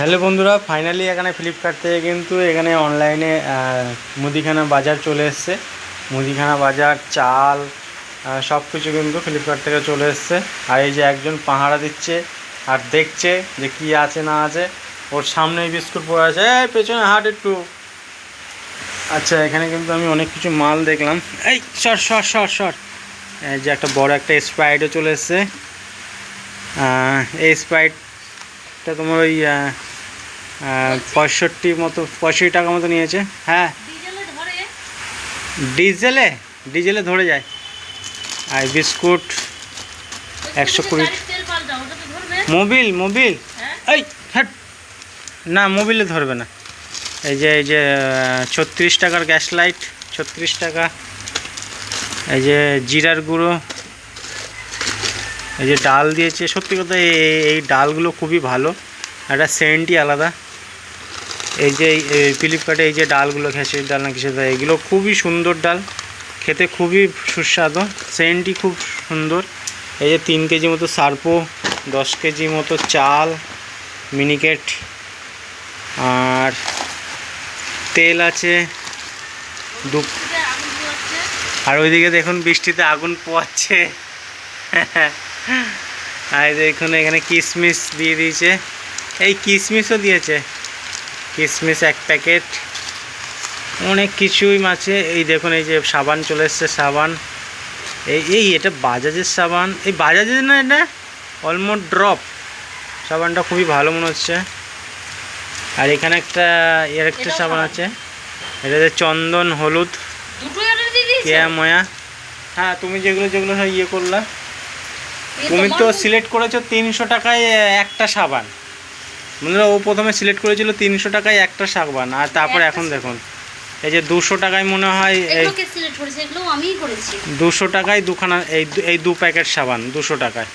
Hello বন্ধুরা finally এখানে Flipkart থেকে কিন্তু এখানে অনলাইনে মুদিখানা বাজার চলে এসছে। মুদিখানা বাজার, চাল সব কিছু কিন্তু ফ্লিপকার্ট থেকে চলে এসছে। আর এই যে একজন পাহারা দিচ্ছে আর দেখছে যে কি আছে না আছে, ওর সামনে বিস্কুট পড়ে আছে। এই, পেছনে হাট একটু। আচ্ছা এখানে কিন্তু আমি অনেক কিছু মাল দেখলাম। এই, সর সর সর সর। এই যে একটা বড় একটা স্প্রাইটও চলে এসছে। এই স্প্রাইটটা তোমার ওই পঁয়ষট্টি মতো, পঁয়ষট্টি টাকা মতো নিয়েছে। হ্যাঁ। ডিজেলে ডিজেলে ধরে যায়। আর বিস্কুট একশো কুড়ি। Mobil Mobil. হ্যাঁ এই হ্যাট না, মোবিলে ধরবে না। এই যে এই যে, ছত্রিশ টাকার গ্যাস লাইট, ছত্রিশ টাকা। এই যে, জিরার গুঁড়ো। এই যে, ডাল দিয়েছে। সত্যি কথা এই ডালগুলো খুবই ভালো। একটা সেন্টই আলাদা। এই যে ফ্লিপকার্টে এই যে ডালগুলো খেসের ডাল না কিসের ডাল, এগুলো খুবই সুন্দর ডাল। খেতে খুবই সুস্বাদু, সেন্টই খুব সুন্দর। এই যে তিন কেজি মতো সার্পো, দশ কেজি মতো চাল, মিনিকেট, আর তেল আছে, দু আর ওইদিকে দেখুন বৃষ্টিতে আগুন পোয়াচ্ছে। আর দেখুন এখানে কিশমিশ দিয়ে দিয়েছে। এই কিশমিশও দিয়েছে। কিশমিশ এক প্যাকেট। অনেক কিছুই আছে এই দেখুন এই যে সাবান চলে এসছে সাবান। এই এই এটা বাজাজের সাবান। এই বাজাজের না এটা? Almost drop. সাবানটা খুবই ভালো মনে হচ্ছে। আর এখানে একটা এর একটা সাবান। আছে। এটাতে চন্দন হলুদ কেয়া ময়া। হ্যাঁ তুমি যেগুলো যেগুলো ইয়ে করলা। তুমি তো সিলেক্ট করেছ তিনশো টাকায় একটা সাবান। মানে ও প্রথমে সিলেক্ট করেছিল তিনশো টাকায় একটা সাবান আর তারপর এখন দেখুন এই যে দুশো টাকায় মনে হয় এই দুশো টাকায় দুখানা এই এই দু প্যাকেট সাবান দুশো টাকায়।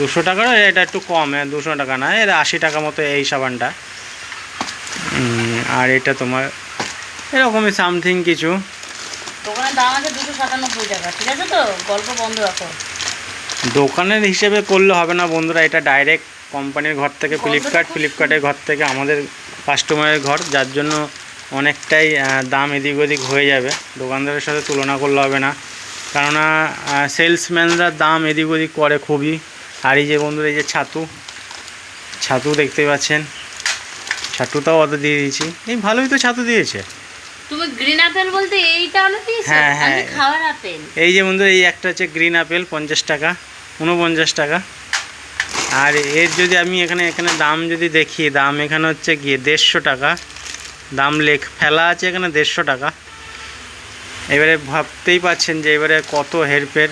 দুশো টাকার এটা একটু কম হ্যাঁ দুশো টাকা না এর আশি টাকা মতো এই সাবানটা আর এটা তোমার এরকমই সামথিং কিছু। দোকানের দাম আছে দুশো সাতানব্বই টাকা ঠিক আছে তো? গল্প বন্ধ রাখো। দোকানের হিসেবে করলে হবে না বন্ধুরা এটা ডাইরেক্ট কোম্পানির ঘর থেকে ফ্লিপকার্ট ফ্লিপকার্টের ঘর থেকে আমাদের কাস্টমারের ঘর যার জন্য অনেকটাই দাম এদিক ওদিক হয়ে যাবে। দোকানদারের সাথে তুলনা করলে হবে না। কেননা সেলসম্যানরা দাম এদিক ওদিক করে খুবই। আর এই যে বন্ধুরা এই যে ছাতু ছাতু দেখতে পাচ্ছেন। ছাতুটাও অত দিয়ে দিয়েছি। এই ভালোই তো ছাতু দিয়েছে। গ্রিন আপেল বলতে এইটা অর্ডার দিয়েছ হ্যাঁ, হ্যাঁ। খাওয়ার আপেল। এই যে বন্ধুরা এই একটা হচ্ছে গ্রিন আপেল পঞ্চাশ টাকা উনপঞ্চাশ টাকা। আর এর যদি আমি এখানে এখানে দাম যদি দেখি দাম এখানে হচ্ছে গিয়ে দেড়শো টাকা। দাম লেখ ফেলা আছে এখানে দেড়শো টাকা। এবারে ভাবতেই পাচ্ছেন যে এবারে কত হেরফের।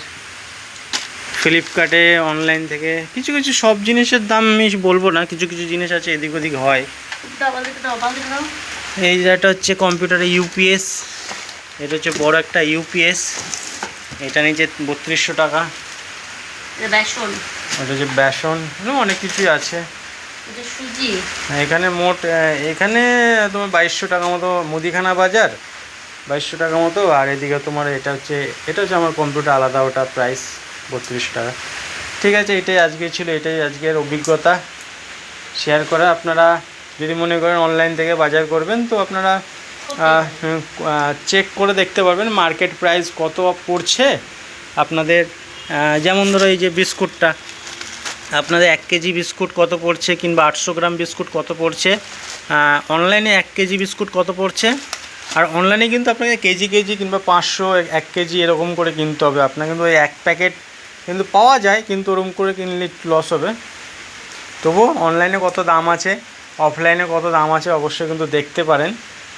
ফ্লিপকার্টে অনলাইন থেকে কিছু কিছু সব জিনিসের দাম আমি বলব না কিছু কিছু জিনিস আছে এদিক ওদিক হয়। এই যেটা হচ্ছে কম্পিউটারে ইউপিএস। এটা হচ্ছে বড় একটা ইউপিএস। এটা নিচে বত্রিশশো টাকা। এটা বেসন। হচ্ছে বেসন। অনেক কিছুই আছে। এখানে মোট এখানে তোমার বাইশশো টাকা মতো মুদিখানা বাজার বাইশশো টাকা মতো। আর এদিকে তোমার এটা হচ্ছে এটা হচ্ছে আমার কম্পিউটার আলাদা ওটা প্রাইস বত্রিশশো টাকা। ঠিক আছে এটাই আজকে ছিল এটাই আজকের অভিজ্ঞতা। শেয়ার করা আপনারা যদি মনে করেন অনলাইন থেকে বাজার করবেন, তো আপনারা চেক করে দেখতে পারবেন মার্কেট প্রাইস কত পড়ছে। আপনাদের যেমন ধরো এই যে বিস্কুটটা, আপনাদের এক কেজি বিস্কুট কত পড়ছে কিংবা আটশো গ্রাম বিস্কুট কত পড়ছে অনলাইনে এক কেজি বিস্কুট কত পড়ছে, আর অনলাইনে কিন্তু আপনাকে কেজি কেজি কিংবা পাঁচশো এক কেজি এরকম করে কিনতে হবে। আপনার কিন্তু ওই এক প্যাকেট কিন্তু পাওয়া যায়, কিন্তু ওরকম করে কিনলে লস হবে। তবুও অনলাইনে কত দাম আছে অফলাইনে কত দাম আছে অবশ্যই কিন্তু দেখতে পারেন।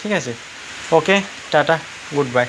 ঠিক আছে? ওকে টাটা গুড বাই